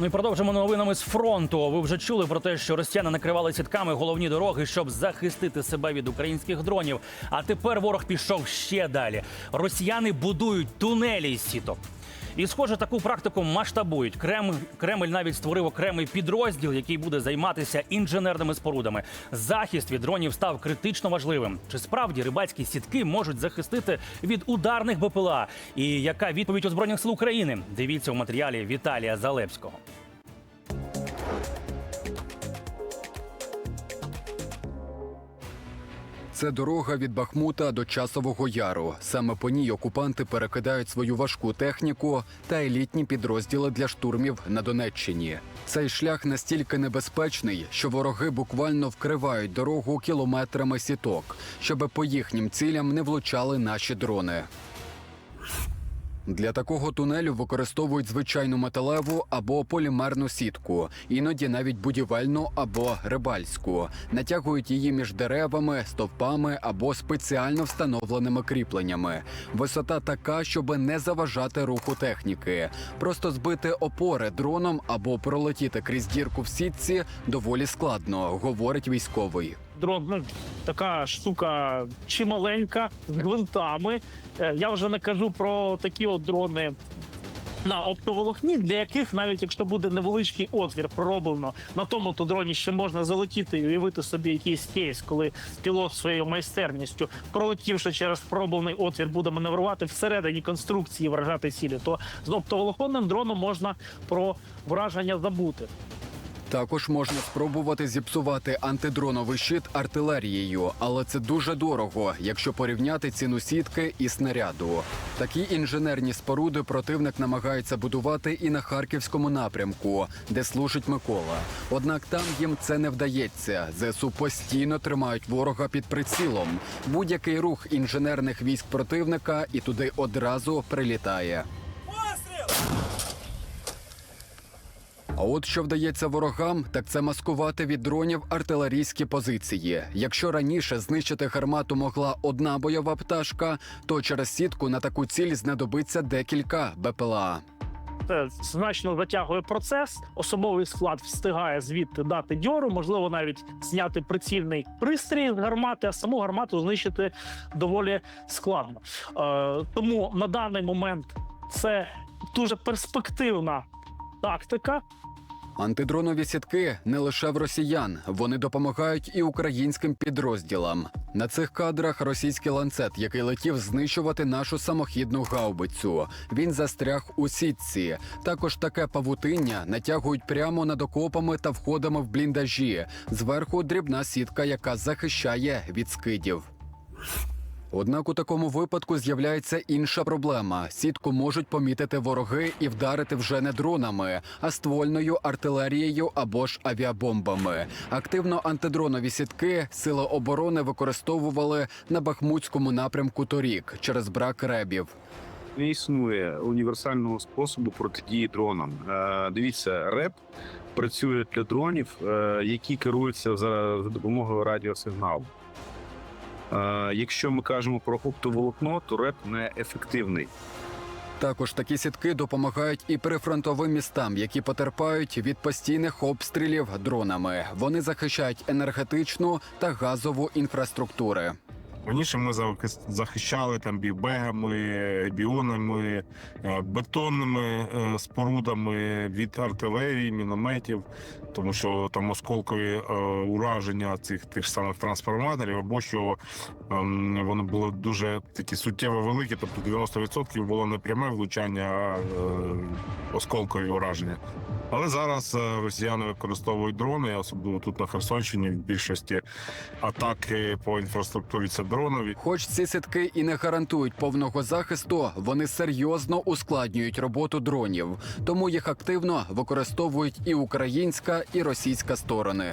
Ну і продовжимо новинами з фронту. Ви вже чули про те, що росіяни накривали сітками головні дороги, щоб захистити себе від українських дронів. А тепер ворог пішов ще далі. Росіяни будують тунелі з сіток. І, схоже, таку практику масштабують. Кремль, Кремль навіть створив окремий підрозділ, який буде займатися інженерними спорудами. Захист від дронів став критично важливим. Чи справді рибальські сітки можуть захистити від ударних БПЛА? І яка відповідь у збройних сил України? Дивіться у матеріалі Віталія Залевського. Це дорога від Бахмута до Часового Яру. Саме по ній окупанти перекидають свою важку техніку та елітні підрозділи для штурмів на Донеччині. Цей шлях настільки небезпечний, що вороги буквально вкривають дорогу кілометрами сіток, щоби по їхнім цілям не влучали наші дрони. Для такого тунелю використовують звичайну металеву або полімерну сітку, іноді навіть будівельну або рибальську. Натягують її між деревами, стовпами або спеціально встановленими кріпленнями. Висота така, щоб не заважати руху техніки. Просто збити опори дроном або пролетіти крізь дірку в сітці доволі складно, говорить військовий. Дрон ну, така штука чималенька з гвинтами. Е, Я вже не кажу про такі от дрони. На оптоволокні, для яких навіть якщо буде невеличкий отвір пророблено на тому то дроні ще можна залетіти і уявити собі якийсь кейс, коли пілот своєю майстерністю, пролетівши через пророблений отвір, буде маневрувати всередині конструкції вражати цілі, то з оптоволоконним дроном можна про враження забути. Також можна спробувати зіпсувати антидроновий щит артилерією, але це дуже дорого, якщо порівняти ціну сітки і снаряду. Такі інженерні споруди противник намагається будувати і на харківському напрямку, де служить Микола. Однак там їм це не вдається. ЗСУ постійно тримають ворога під прицілом. Будь-який рух інженерних військ противника і туди одразу прилітає. А от що вдається ворогам, так це маскувати від дронів артилерійські позиції. Якщо раніше знищити гармату могла одна бойова пташка, то через сітку на таку ціль знадобиться декілька БПЛА. Це значно затягує процес. Особовий склад встигає звідти дати дьору, можливо, навіть зняти прицільний пристрій з гармати, а саму гармату знищити доволі складно. Е, тому на даний момент це дуже перспективна тактика. Антидронові сітки не лише в росіян, вони допомагають і українським підрозділам. На цих кадрах російський ланцет, який летів знищувати нашу самохідну гаубицю. Він застряг у сітці. Також таке павутиння натягують прямо над окопами та входами в бліндажі. Зверху дрібна сітка, яка захищає від скидів. Однак у такому випадку з'являється інша проблема: сітку можуть помітити вороги і вдарити вже не дронами, а ствольною артилерією або ж авіабомбами. Активно антидронові сітки сили оборони використовували на бахмутському напрямку торік через брак ребів. Не існує універсального способу протидії дронам. Е, дивіться, РЕП працює для дронів, е, які керуються за допомогою радіосигналу. Якщо ми кажемо про оптоволокно, то РЕП не ефективний. Також такі сітки допомагають і прифронтовим містам, які потерпають від постійних обстрілів дронами. Вони захищають енергетичну та газову інфраструктури. Раніше ми захищали там бібегами, біонами, е, бетонними е, спорудами від артилерії, мінометів, тому що там осколкові е, ураження цих тих самих трансформаторів, або що ем, вони були дуже такі суттєво великі, тобто 90% було не пряме влучання, а осколкові ураження. Але зараз росіяни використовують дрони, особливо тут на Херсонщині. В більшості атаки по інфраструктурі це дронові. Хоч ці сітки і не гарантують повного захисту, вони серйозно ускладнюють роботу дронів, тому їх активно використовують і українська, і російська сторони.